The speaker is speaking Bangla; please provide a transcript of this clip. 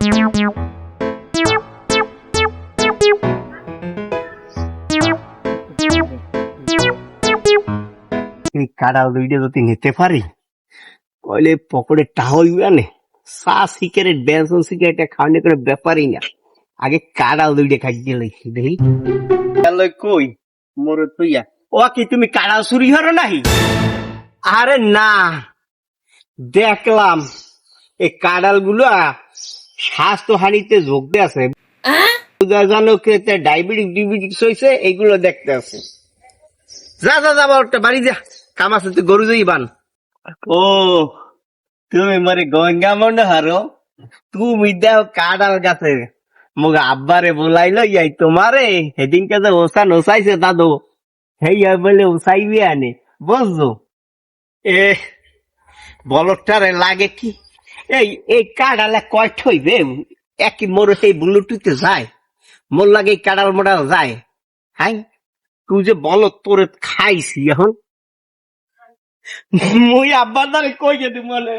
এই কাঁড়াল দুইটা যদি নিতে পারি, কইলে পকেটে টাহল আনে। চা সিগারেট, বেসন সিগারেট খাওয়ানি করে ব্যাপারই না। আগে কাঁড়াল দুইটা খাই দিলে দেখি। কই? মোর তুইয়া ও কি তুমি কাঁড়াল চুরি হরো নাহি? আরে না, দেখলাম। এই কাঁড়ালগুলো স্বাস্থ্য হানিতে যোগ দিয়ে আছে। জানো কে ডায়াবেটিস ডিবিটিস হয়েছে এইগুলো দেখতে আছে। যা যা যা বাবা, বাড়ি যা। কাম আছে তুই গরু যাই বান। ও তুমি মারে গঙ্গা মনে হারো। তুমি দেও কাডাল গাছে। মুগ আব্বারে বলাইলো ইয়াই তোমারে। সেদিনকে যে ওসা নসাইছে দাদু হেই বলে ওসাইবি আনে। বুঝছ এ বলটারে লাগে কি? এই এই কাডালে কয় ঠইবে একই মোর সেই ব্লুটুথে যায়। মোর লাগে এই কাডাল মোডাল যায়। হ্যাঁ তুই যে বল তোরে খাইছি এখন। মুই আব্বার দ্বারে কই যদি বলে